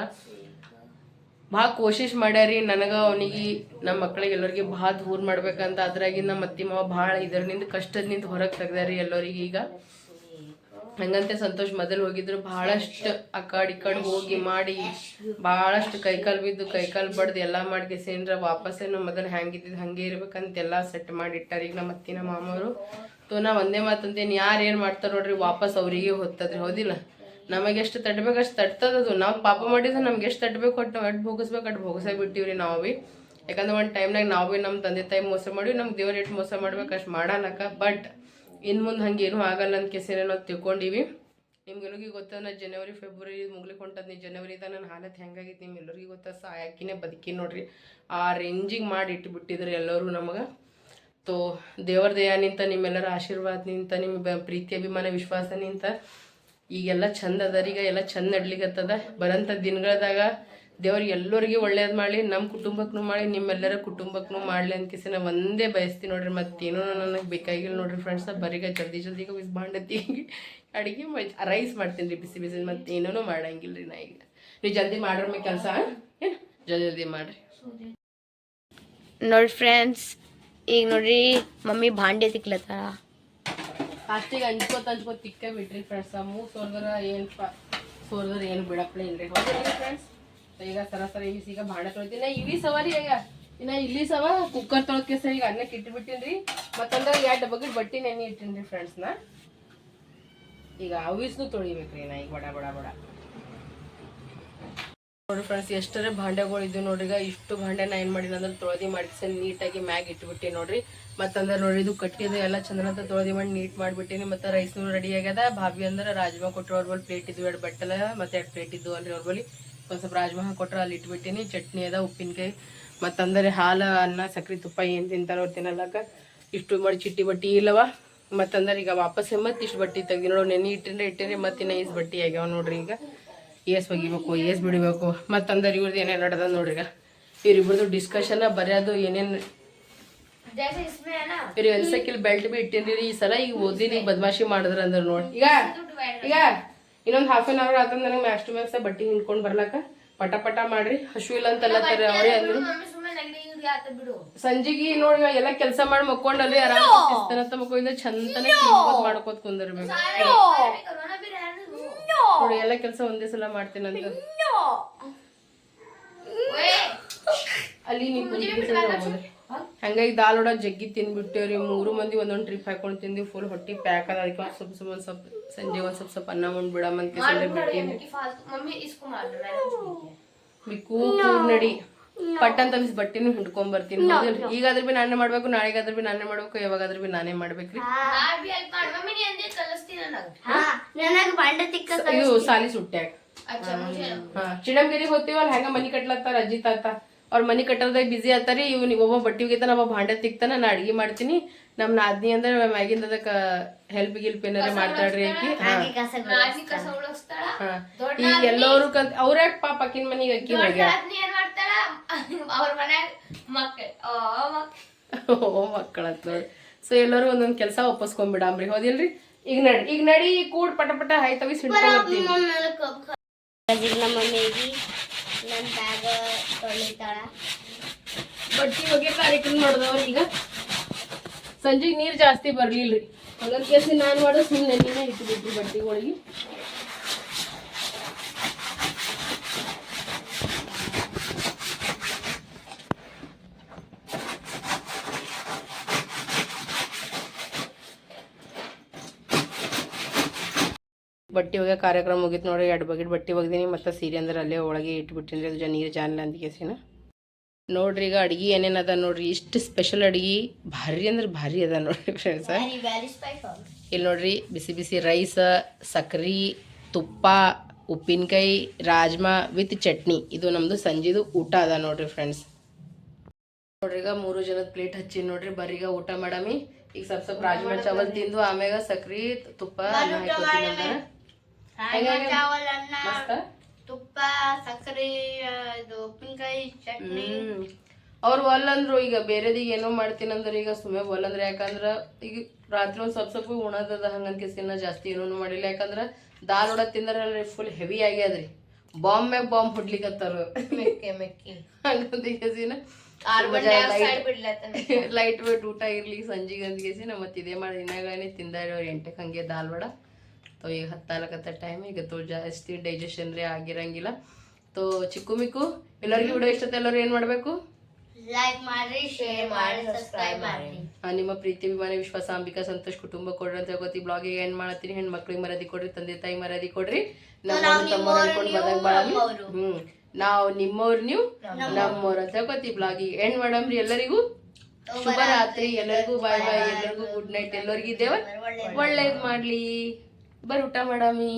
A: ಭಾಳ ಕೋಶಿಶ್ ಮಾಡ್ಯಾರಿ. ನನಗೆ ಅವನಿಗೆ ನಮ್ಮ ಮಕ್ಳಿಗೆ ಎಲ್ಲರಿಗೆ ಭಾಳ ದೂರ ಮಾಡ್ಬೇಕಂತ ಅದ್ರಾಗಿಂದ ಅತ್ತಿ ಮಾವ ಭಾಳ ಇದರಿಂದ ಕಷ್ಟದಿಂದ ಹೊರಗೆ ತೆಗ್ದಾರಿ ಎಲ್ಲರಿಗೆ ಈಗ ಹಂಗಂತೆ ಸಂತೋಷ್ ಮೊದಲು ಹೋಗಿದ್ರು ಬಹಳಷ್ಟು ಆ ಕಡೆ ಈ ಕಡೆ ಹೋಗಿ ಮಾಡಿ ಬಹಳಷ್ಟು ಕೈಕಾಲು ಬಿದ್ದು ಕೈಕಾಲು ಬಡ್ದು ಎಲ್ಲ ಮಾಡ್ಕೇಸಿಂದ್ರ ವಾಪಸ್ಸೇ ನಮ್ಮ ಮೊದಲು ಹ್ಯಾಂಗಿದ್ದು ಹಂಗೆ ಇರ್ಬೇಕಂತೆಲ್ಲ ಸೆಟ್ ಮಾಡಿಟ್ಟಾರ ಈಗ ನಮ್ಮ ಅತ್ತಿನ ಮಾಮವರು. ತೋ ನಾ ಒಂದೇ ಮಾತಂತೇನು ಯಾರು ಏನು ಮಾಡ್ತಾರೆ ನೋಡ್ರಿ ವಾಪಸ್ ಅವರಿಗೆ ಹೊತ್ತದ್ರಿ ಹೌದಿಲ್ಲ? ನಮಗೆ ಎಷ್ಟು ತಡ್ಬೇಕು ಅಷ್ಟು ತಟ್ತದದು ನಾವು ಪಾಪ ಮಾಡಿದ್ರೆ ನಮ್ಗೆ ಎಷ್ಟು ತಡ್ಬೇಕು ಅಟ್ಟು ಅಟ್ಟು ಭೋಗಿಸ್ಬೇಕು ಅಟ್ಟು ಭೋಗಿಸೇ ಬಿಟ್ಟಿವ್ರಿ ನಾವು ಭೀ. ಯಾಕಂದ್ರೆ ಒಂದು ಟೈಮ್ನಾಗ ನಾವು ಭೀ ನಮ್ಮ ತಂದೆ ತಾಯಿ ಮೋಸ ಮಾಡಿ ನಮ್ಗೆ ದೇವ್ರ ಎಷ್ಟು ಮೋಸ ಮಾಡ್ಬೇಕು ಅಷ್ಟು ಮಾಡಲ್ಲಕ್ಕ ಬಟ್ ಇನ್ನು ಮುಂದೆ ಹಂಗೇನು ಆಗಲ್ಲ ಅಂತ ಕೆಸರೆ ನಾವು ತಿಳ್ಕೊಂಡಿವಿ. ನಿಮ್ಗೆಲ್ಲರಿಗೂ ಗೊತ್ತ, ನಾ ಜನವರಿ ಫೆಬ್ರವರಿ ಮುಗ್ಲಿಕ್ಕೆ ಹೊಂಟದ್ ನೀ ಜನವರಿದ ನನ್ನ ಹಾಲತ್ ಹೆಂಗಾಗಿತ್ತು ನಿಮ್ಗೆಲ್ಲರಿಗೂ ಗೊತ್ತ? ಸಾಯಾಕಿನೇ ಬದುಕಿ ನೋಡ್ರಿ. ಆ ರೇಂಜಿಗೆ ಮಾಡಿ ಇಟ್ಬಿಟ್ಟಿದ್ರು ಎಲ್ಲರೂ ನಮಗೆ. ತೋ, ದೇವರ ದಯಾನಿಂತ ನಿಮ್ಮೆಲ್ಲರ ಆಶೀರ್ವಾದ ನಿಂತ ನಿಮ್ಮ ಪ್ರೀತಿ, ಅಭಿಮಾನ, ವಿಶ್ವಾಸ ನಿಂತ, ಈಗೆಲ್ಲ ಚಂದ ಅದ ಈಗ, ಎಲ್ಲ ಚಂದ ನಡ್ಲಿಕತ್ತದ. ಬರಂಥ ದಿನಗಳದಾಗ ದೇವ್ರಿಗೆ ಎಲ್ಲರಿಗೆ ಒಳ್ಳೇದು ಮಾಡಲಿ ನಮ್ಮ ಕುಟುಂಬಕ್ಕೂ ಮಾಡಿ ನಿಮ್ಮೆಲ್ಲರ ಕುಟುಂಬಕ್ಕೂ ಮಾಡಲಿ ಅಂತ ಕಿಸಿ ನಾ ಒಂದೇ ಬಯಸ್ತೀನಿ ನೋಡ್ರಿ. ಮತ್ತೇನೋ ನನಗೆ ಬೇಕಾಗಿಲ್ಲ ನೋಡ್ರಿ ಫ್ರೆಂಡ್ಸ್ ಬರೀಗ ಜಲ್ದಿ ಜಲ್ದಿ ಬಿಸ್ಬಾಂಡತಿ ಅಡುಗೆ ರೈಸ್ ಮಾಡ್ತೀನಿ ರೀ ಬಿಸಿ ಬಿಸಿ ಮತ್ತೆ ಏನೂ ಮಾಡಂಗಿಲ್ಲ ರೀ ನಾ ಈಗ. ನೀವು ಜಲ್ದಿ ಮಾಡ್ರಮ್ಮೆ ಕೆಲಸ ಏನು? ಜಲ್ದಿ ಜಲ್ದಿ ಮಾಡಿರಿ.
D: ನೋಡಿ ಫ್ರೆಂಡ್ಸ್ ಈಗ ನೋಡ್ರಿ ಮಮ್ಮಿ ಭಾಂಡೆ ತಿಕ್ಲತ್ತಾರ
A: ಫಸ್ಟಿಗೆ ಹಂಚ್ಕೋತ ಹಂಚ್ಕೋತ ತಿಕ್ಕ ಬಿಟ್ರಿ ಫ್ರೆಂಡ್ಸ್ ಮೂರು ಸೋರ್ದ್ರ ಏನು ಸೋರ್ದ್ರ ಏನು ಬಿಡಪ್ಲೇ ಇಲ್ರಿ. ಫ್ರೆಂಡ್ಸ್ ಈಗ ಸರ ಸರ ಈಗ ಭಾಂಡೆ ತೊಳಿತೀನಿ ನಾ ಇವಿ ಸವಾರಿ ಈಗ. ಇನ್ನ ಇಲ್ಲಿ ಸವ ಕುಕ್ಕರ್ ತೊಳಕ್ಕೆ ಸರ್ ಈಗ ಅನ್ನಕ್ಕೆ ಇಟ್ಬಿಟ್ಟಿನ್ರಿ. ಮತ್ತಂದ್ರೆ ಎರಡು ಬಗೆಟ್ ಬಟ್ಟಿ ನೆನೆ ಇಟ್ಟಿನ್ರಿ ಫ್ರೆಂಡ್ಸ್ನ ಈಗ ಅವಿಸ್ನು ತೊಳಿಬೇಕ್ರಿ ನಾ ಈಗ ಬಡ ಬಡ ಬಡ ಫ್ರೆಂಡ್ಸ್ ಎಷ್ಟರ ಭಾಂಡೆಗಳು ಇದ್ದು ನೋಡ್ರಿ ಈಗ. ಇಷ್ಟು ಭಾಂಡೆ ನಾ ಏನ್ ಮಾಡಿನ ಅಂದ್ರೆ ತೊಳೆದಿ ಮಾಡಿಸಿ ನೀಟಾಗಿ ಮ್ಯಾಗ್ ಇಟ್ಬಿಟ್ಟಿ ನೋಡ್ರಿ. ಮತ್ತಂದ್ರೆ ನೋಡ್ರಿ ಇದು ಕಟ್ಟಿದ ಎಲ್ಲ ಚಂದ್ರಂತ ತೊಳೆದಿ ಮಾಡಿ ನೀಟ್ ಮಾಡಿಬಿಟ್ಟಿನಿ. ಮತ್ತೆ ರೈಸ್ನು ರೆಡಿ ಆಗ್ಯದ. ಭಾಬಿ ಅಂದ್ರೆ ರಾಜ್ಮಾ ಕೊಟ್ಟರು ಅವ್ರ ಬಳಿ ಪ್ಲೇಟ್ ಇದ್ವು. ಎರಡು ಬಟ್ಟಲ ಮತ್ತೆ ಎರಡು ಪ್ಲೇಟ್ ಇದ್ದು ಅಲ್ರಿ ಅವ್ರ ಬಳಿ. ಒಂದ್ ಸ್ವಲ್ಪ ರಾಜ್ಮಾ ಕೊಟ್ರೆ ಅಲ್ಲಿ ಇಟ್ಬಿಟ್ಟಿನಿ. ಚಟ್ನಿ ಅದ ಉಪ್ಪಿನಕಾಯಿ ಮತ್ತಂದ್ರೆ ಹಾಲು ಅನ್ನ ಸಕ್ರೆ ತುಪ್ಪ ಏನು ತಿಂತಾರೋ ಅವ್ರು ತಿನ್ನಲಕ್ಕ ಇಷ್ಟು ಮಾಡಿ ಚಿಟ್ಟಿ ಬಟ್ಟಿ ಇಲ್ಲವ. ಮತ್ತಂದ್ರೆ ಈಗ ವಾಪಸ್ ಮತ್ತೆ ಇಷ್ಟು ಬಟ್ಟೆ ತೆಗ್ದು ನೋಡು ನೆನೆ ಇಟ್ಟಿದ್ರೆ ಇಟ್ಟಿರಿ ಇನ್ನೂ ಈಸ್ ಬಟ್ಟೆ ಆಗ್ಯಾವ ನೋಡ್ರಿ ಈಗ. ಏಸ್ ಒಗಿಬೇಕು ಏಸ್ ಬಿಡಿಬೇಕು. ಮತ್ತಂದ್ರೆ ಇವ್ರದ್ದು ಏನೇನು ನಡೆದ ನೋಡ್ರಿ ಈಗ. ಇವ್ರಿಬ್ರದ್ದು ಡಿಸ್ಕಷನ್ ಬರೆಯೋದು ಏನೇನು ಇವ್ರಿ ಅನ್ಸಕ್ಕಿಲ್ ಬೆಲ್ಟ್ ಬಿ ಇಟ್ಟಿನ್ರಿ ಈ ಸಲ ಈಗ ಓದಿನಿ ಬದಮಾಶಿ ಬದ್ಮಾಶಿ ಮಾಡಿದ್ರ ಅಂದ್ರೆ ನೋಡಿ. ಈಗ ಈಗ ಇನ್ನೊಂದು ಹಾಫ್ ಅನ್ ಅವರ್ ಆತಂದ್ರೆ ನನಗೆ ಮ್ಯಾಕ್ಸ್ ಮ್ಯಾಕ್ಸ್ ಬಟ್ಟೆ ನಿಂತ್ಕೊಂಡು ಬರ್ಲಾಕ ಪಟ ಪಟ ಮಾಡ್ರಿ. ಹಶು ಇಲ್ಲ ಅಂತ ತರ ಅವರೇ ಅಂದ್ರು. ಸಂಜೆಗೆ ನೋಡಿ ಎಲ್ಲ ಕೆಲಸ ಮಾಡಿ ಮಕ್ಕೊಂಡಲ್ಲಿ ಆರಾಮ ಶಿಸ್ತನತ್ತ ಚಂದನ ಮಾಡ್ಕೋತ ಕುಂದಿರ್ಬೇಕು. ನೋಡಿ ಎಲ್ಲ ಕೆಲಸ ಒಂದೇ ಸಲ ಮಾಡ್ತೀನಂತ ಅಲ್ಲಿ ನೀವು. ಹಂಗಾಗಿ ದಾಲ್ ಒಡ ಜಗ್ಗಿ ತಿನ್ಬಿಟ್ಟೇವ್ರಿ ಮೂರು ಮಂದಿ ಒಂದೊಂದು ಟ್ರಿಪ್ ಹಾಕೊಂಡು ತಿಂದ್ವಿ. ಫುಲ್ ಹೊಟ್ಟಿ ಪ್ಯಾಕ್ ಅದ. ಅದಕ್ಕೆ ಒಂದ್ ಸ್ವಲ್ಪ ಸ್ವಲ್ಪ ಒಂದ್ ಸ್ವಲ್ಪ ಸಂಜೆ ಒಂದ್ ಸ್ವಲ್ಪ ಸ್ವಲ್ಪ ಅನ್ನ ಉಂಡ್ ಬಿಟ್ಟಿನಿ ಮಿಕ್ಕು ಕೂಡ್ ನಡಿ. ಪಟ್ ಅಂತ ಮಿಸ್ ಬಟ್ಟೆನೂ ಹಿಂಡ್ಕೊಂಡ್ ಬರ್ತೀನಿ? ಈಗಾದ್ರೂ ಬಿ ನಾನೇ ಮಾಡ್ಬೇಕು ನಾಳೆಗಾದ್ರೂ ಬಿ ನಾನೇ ಮಾಡ್ಬೇಕು ಯಾವಾಗಾದ್ರೂ ಬಿ ನಾನೇ ಮಾಡ್ಬೇಕ್ರಿ. ಇದು ಸಾಲಿ ಸುಟ್ಟ್ಯಾಗ. ಹಾ ಚಿಡಂಗಿರಿಗೆ ಹೋಗ್ತೀವಲ್ಲ ಹೆಂಗ ಮನಿ ಕಟ್ಲತ್ತಾರ ಅಜ್ಜಿ ತಾತ? ಅವ್ರ ಮನಿ ಕಟ್ಟೋದಾಗ ಬಿಸಿ ಆತಾರಿ ಇವ್ ನೀವ್ ಒಬ್ಬ ಬಟ್ಟಿ ಒಗಿತಾನ ಒಬ್ಬ ಭಾಂಡೆ ತಿಕ್ತಾನ ನಾ ಅಡ್ಗಿ ಮಾಡ್ತೀನಿ. ನಮ್ ನಾದ್ನಿ ಅಂದ್ರೆ ಮ್ಯಾಗಿಂದ ಅದಕ್ಕ ಹೆಲ್ಪ್ ಗಿಲ್ಪ್ ಏನಾರ ಮಾಡ್ತಾಳ್ರಿ ಆಕಿ. ಈಗ ಎಲ್ಲರೂ ಕಲ್ ಅವ್ರ ಪಾಪ ಅಕ್ಕಿನ ಮನಿಗೆ ಅಕ್ಕಿ ಓ ಮಕ್ಕಳತ್ ನೋಡಿ. ಸೊ ಎಲ್ಲರೂ ಒಂದೊಂದ್ ಕೆಲಸ ಒಪ್ಪಿಸ್ಕೊಂಡ್ಬಿಡಾಮ್ರಿ ಹೋದಿಲ್ರಿ? ಈಗ ನಡಿ ಈಗ ನಡಿ ಕೂಡ್ ಪಟ ಪಟ ಹಾಯ್ತವಿ ಸಿಡ್ಕೊಂಡ್ಬರ್ತೀನಿ
D: ನಮ್ಮ ಮಮ್ಮಿಗೆ ನನ್ನ ಬ್ಯಾಗ್ ತೊಳಿತಾಳ.
A: ಬಟ್ಟಿ ಬಗ್ಗೆ ಕಾರ್ಯಕ್ರಮ ಮಾಡಿದವ್ರು ಈಗ. ಸಂಜೆಗೆ ನೀರು ಜಾಸ್ತಿ ಬರ್ಲಿಲ್ಲ ರೀ ಕೇಸಿ ನಾನು ಮಾಡೋ ಸುಮ್ಮನೆ ನೀನೇ ಇಟ್ಬಿಟ್ರಿ ಬಟ್ಟಿಗಳಿಗೆ ಬಟ್ಟೆ ಒಗೆ ಕಾರ್ಯಕ್ರಮ ಮುಗೀತು ನೋಡಿ ಎರಡು ಬಗೆಟ್ ಬಟ್ಟೆ ಒಗ್ದೀನಿ ಮತ್ತು ಸೀರೆ ಅಂದ್ರೆ ಅಲ್ಲೇ ಒಳಗೆ ಇಟ್ಬಿಟ್ಟಿನಿ ಅದು ಜನ ನೀರು ಜಾನ್ಲ ಅಂತ ಕೇಸಿನ ನೋಡ್ರಿ ಈಗ ಅಡ್ಗೆ ಏನೇನದ ನೋಡ್ರಿ ಇಷ್ಟು ಸ್ಪೆಷಲ್ ಅಡುಗೆ ಭಾರಿ ಅಂದ್ರೆ ಭಾರಿ ಅದ ನೋಡ್ರಿ ಫ್ರೆಂಡ್ಸ್ ಇಲ್ಲಿ ನೋಡ್ರಿ ಬಿಸಿ ಬಿಸಿ ರೈಸ್ ಸಕ್ರಿ ತುಪ್ಪ ಉಪ್ಪಿನಕಾಯಿ ರಾಜ್ಮಾ ವಿತ್ ಚಟ್ನಿ. ಇದು ನಮ್ಮದು ಸಂಜೆದು ಊಟ ಅದ ನೋಡ್ರಿ ಫ್ರೆಂಡ್ಸ್ ನೋಡ್ರಿ ಈಗ ಮೂರು ಜನದ ಪ್ಲೇಟ್ ಹಚ್ಚಿ ನೋಡ್ರಿ ಬರೀಗ ಊಟ ಮಾಡಮಿ. ಈಗ ಸ್ವಲ್ಪ ಸ್ವಲ್ಪ ರಾಜ್ಮಾ ಚಾವಲ್ ತಿಂದು ಆಮ್ಯಾಗ ಸಕ್ರಿ ತುಪ್ಪ
D: ತುಪ್ಪ ಸಕ್ಕರೆ ಇದು ಉಪ್ಪಿನಕಾಯಿ ಚಟ್ನಿ.
A: ಅವ್ರು ಒಲ್ಲಂದ್ರು ಈಗ ಬೇರೆದಿಗೆ ಏನೋ ಮಾಡ್ತೀನಂದ್ರೆ ಈಗ ಸುಮ್ಮನೆ ಒಲ್ಲಂದ್ರೆ. ಯಾಕಂದ್ರ ಈಗ ರಾತ್ರಿ ಒಂದ್ ಸ್ವಲ್ಪ ಸ್ವಲ್ಪ ಉಣದದ ಹಂಗಂತ ಕೇಸಿನ ಜಾಸ್ತಿ ಏನೂ ಮಾಡಿಲ್ಲ. ಯಾಕಂದ್ರ ದಾಲ್ ಉಡ ತಿಂದ್ರಲ್ರಿ ಫುಲ್ ಹೆವಿ ಆಗ್ಯಾದ್ರಿ ಬಾಂಬ್ ಮ್ಯಾಗ ಬಾಂಬ್ ಹುಡ್ಲಿಕತ್ತಾರ. ಹಂಗಂತ ಕೇಸಿನ. ಲೈಟ್ ವೇಟ್ ಊಟ ಇರ್ಲಿ ಸಂಜೆಗೆ ಅಂತ ಕೇಸಿನ ಮತ್ತೆ ಇದೇ ಮಾಡಿ ದಿನಗಳೇ ತಿಂದಾರಿ ಅವ್ರು ಎಂಟಕ್ಕೆ ಹಂಗೆ ದಾಲ್ ವಡ. ತೋ ಈಗ ಹತ್ತಾಲಕತ್ತ ಟೈಮ್ ಈಗ ತೋ ಜಾಸ್ತಿ ಡೈಜೆಷನ್ ರೀ ಆಗಿರಂಗಿಲ್ಲ. ತೋ ಚಿಕ್ಕು ಮಿಕ್ಕು ಎಲ್ಲರಿಗೂ ವಿಡಿಯೋ ಇಷ್ಟ ಎಲ್ಲರೂ ಏನು ಮಾಡಬೇಕು?
D: ಲೈಕ್ ಮಾಡ್ರಿ ಶೇರ್ ಮಾಡಿ ಸಬ್ಸ್ಕ್ರೈಬ್ ಮಾಡ್ರಿ.
A: ಆ, ನಿಮ್ಮ ಪ್ರೀತಿ ಅಭಿಮಾನಿ ವಿಶ್ವಾಸ ಅಂಬಿಕಾ ಸಂತೋಷ್ ಕುಟುಂಬ ಕೊಡ್ರಿ ಅಂತ ಹೇಳ್ಕೊತಿ ಈಗ ಎಂಡ್ ಮಾಡತ್ತೀನಿ ಹೆಣ್ ಮಕ್ಳಿಗೆ ಮರದಿ ಕೊಡ್ರಿ ತಂದೆ ತಾಯಿ ಮರದಿ ಕೊಡ್ರಿ. ನಮ್ಮ ಅನ್ಕೊಂಡ್ ಬದಂಗ್. ಹ್ಮ್. ನಾವು ನಿಮ್ಮವ್ರು ನೀವು ನಮ್ಮವ್ರು. ಅಂತ ಹೇಳ್ಕೊತಿ ಬ್ಲಾಗ್ ಎಂಡ್ ಮಾಡಮ್ರಿ ಎಲ್ಲರಿಗೂ? ಶುಭರಾತ್ರಿ. ಎಲ್ಲರಿಗೂ ಬಾಯ್ ಬಾಯ್ ಎಲ್ಲರಿಗೂ ಗುಡ್ ನೈಟ್ ಎಲ್ಲರಿಗೂ ಇದ್ದೇವ ಒಳ್ಳೇದ್ ಮಾಡ್ಲಿ. ಬರ್ರಿ ಊಟ ಮಾಡಾಮಿ